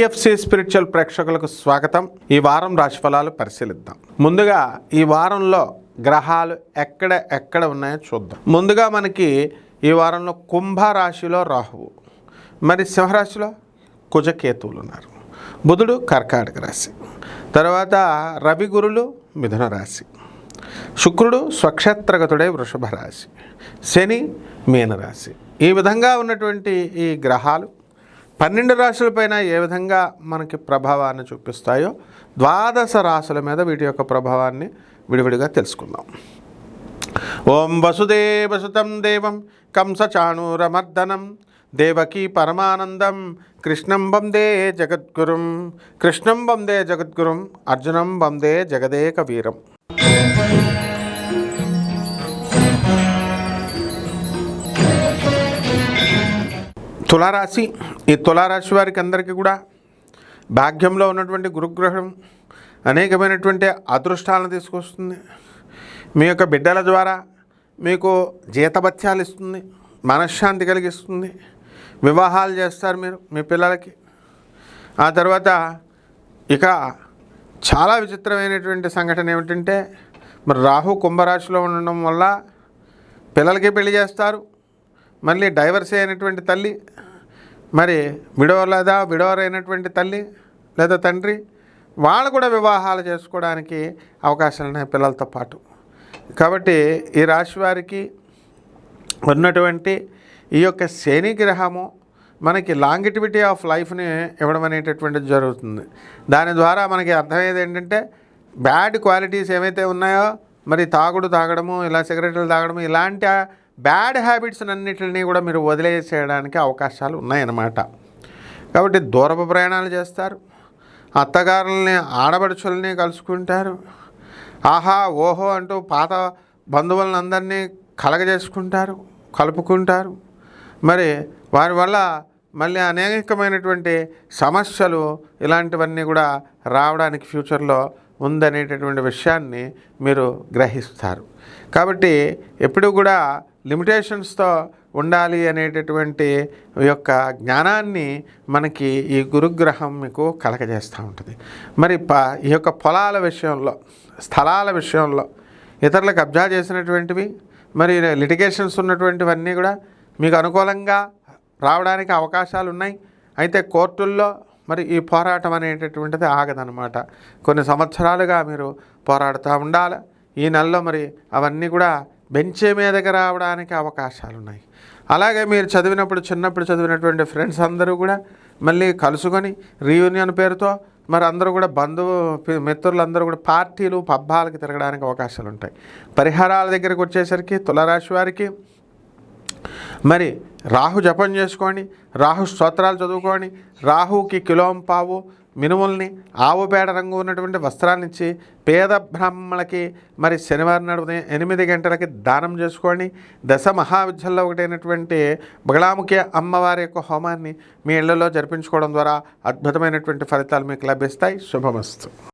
NFC spiritual ప్రేక్షకులకు స్వాగతం. ఈ వారం రాశిఫలాలు పరిశీలిద్దాం. ముందుగా ఈ వారంలో గ్రహాలు ఎక్కడ ఎక్కడ ఉన్నాయో చూద్దాం. ముందుగా మనకి ఈ వారంలో కుంభ రాశిలో రాహువు. మరి సింహరాశిలో కుజకేతువులు ఉన్నారు. బుధుడు కర్కాటక రాశి. తర్వాత రవి గురులు మిథున రాశి. శుక్రుడు స్వక్షేత్రగతుడే వృషభ రాశి. శని మీనరాశి. ఈ విధంగా ఉన్నటువంటి ఈ గ్రహాలు పన్నెండు రాశులపైన ఏ విధంగా మనకి ప్రభావాన్ని చూపిస్తాయో ద్వాదశ రాశుల మీద వీటి యొక్క ప్రభావాన్ని విడివిడిగా తెలుసుకుందాం. ఓం వసుదేవసుతం దేవం కంసచాణూరమర్దనం దేవకీ పరమానందం కృష్ణం వందే జగద్గురుం కృష్ణం వందే జగద్గురుం అర్జునం వందే జగదేక వీరం తులారాశి. ఈ తులారాశి వారికి అందరికీ కూడా భాగ్యంలో ఉన్నటువంటి గురుగ్రహం అనేకమైనటువంటి అదృష్టాలను తీసుకొస్తుంది. మీ యొక్క బిడ్డల ద్వారా మీకు జీతభత్యాలు ఇస్తుంది మనశ్శాంతి కలిగిస్తుంది. వివాహాలు చేస్తారు మీరు మీ పిల్లలకి. ఆ తర్వాత ఇక చాలా విచిత్రమైనటువంటి సంఘటన ఏమిటంటే మరి రాహు కుంభరాశిలో ఉండడం వల్ల పిల్లలకి పెళ్ళి చేస్తారు మళ్ళీ డైవర్స్ అయినటువంటి తల్లి మరి విడవర్ లేదా అయినటువంటి తల్లి లేదా తండ్రి వాళ్ళు కూడా వివాహాలు చేసుకోవడానికి అవకాశాలు ఉన్నాయి పిల్లలతో పాటు. కాబట్టి ఈ రాశి వారికి ఉన్నటువంటి ఈ యొక్క శని గ్రహము మనకి లాంగిటివిటీ ఆఫ్ లైఫ్ని ఇవ్వడం అనేటటువంటిది జరుగుతుంది. దాని ద్వారా మనకి అర్థమయ్యేది ఏంటంటే బ్యాడ్ క్వాలిటీస్ ఏవైతే ఉన్నాయో మరి తాగుడు తాగడము ఇలా సిగరెట్లు తాగడము ఇలాంటి బ్యాడ్ హ్యాబిట్స్ అన్నిటిని కూడా మీరు వదిలేసేయడానికి అవకాశాలు ఉన్నాయన్నమాట. కాబట్టి దూరపు ప్రయాణాలు చేస్తారు. అత్తగారుల్ని ఆడబడుచుల్ని కలుసుకుంటారు. ఆహా ఓహో అంటూ పాత బంధువులను అందరినీ కలగజేసుకుంటారు కలుపుకుంటారు. మరి వారి వల్ల మళ్ళీ అనేకమైనటువంటి సమస్యలు ఇలాంటివన్నీ కూడా రావడానికి ఫ్యూచర్లో ఉందనేటటువంటి విషయాన్ని మీరు గ్రహిస్తారు. కాబట్టి ఎప్పుడు కూడా లిమిటేషన్స్తో ఉండాలి అనేటటువంటి యొక్క జ్ఞానాన్ని మనకి ఈ గురుగ్రహం మీకు కలగజేస్తూ ఉంటుంది. మరి ప ఈ యొక్క పొలాల విషయంలో స్థలాల విషయంలో ఇతరులకు కబ్జా చేసినటువంటివి మరి లిటిగేషన్స్ ఉన్నటువంటివన్నీ కూడా మీకు అనుకూలంగా రావడానికి అవకాశాలు ఉన్నాయి అయితే కోర్టుల్లో మరి ఈ పోరాటం అనేటటువంటిది ఆగదనమాట కొన్ని సంవత్సరాలుగా మీరు పోరాడుతూ ఉండాలి. ఈ నెలలో మరి అవన్నీ కూడా బెంచే మీదకి రావడానికి అవకాశాలు ఉన్నాయి అలాగే మీరు చదివినప్పుడు చిన్నప్పుడు చదివినటువంటి ఫ్రెండ్స్ అందరూ కూడా మళ్ళీ కలుసుకొని రీయూనియన్ పేరుతో మరి అందరూ కూడా బంధువు మిత్రులందరూ కూడా పార్టీలు పబ్బాలకి తిరగడానికి అవకాశాలు ఉంటాయి పరిహారాల దగ్గరకు వచ్చేసరికి తులరాశి వారికి మరి రాహు జపం చేసుకోండి రాహు స్తోత్రాలు చదువుకోండి రాహుకి కిలోం పావు మినుముల్ని ఆవు పేడ రంగు ఉన్నటువంటి వస్త్రాన్ని ఇచ్చి పేద బ్రాహ్మణులకి మరి శనివారం నాడు ఉదయం ఎనిమిది గంటలకి దానం చేసుకోండి. దశ మహావిద్యల్లో ఒకటైనటువంటి బగళాముఖి అమ్మవారి యొక్క హోమాన్ని మీ ఇళ్ళలో జరిపించుకోవడం ద్వారా అద్భుతమైనటువంటి ఫలితాలు మీకు లభిస్తాయి. శుభమస్తు.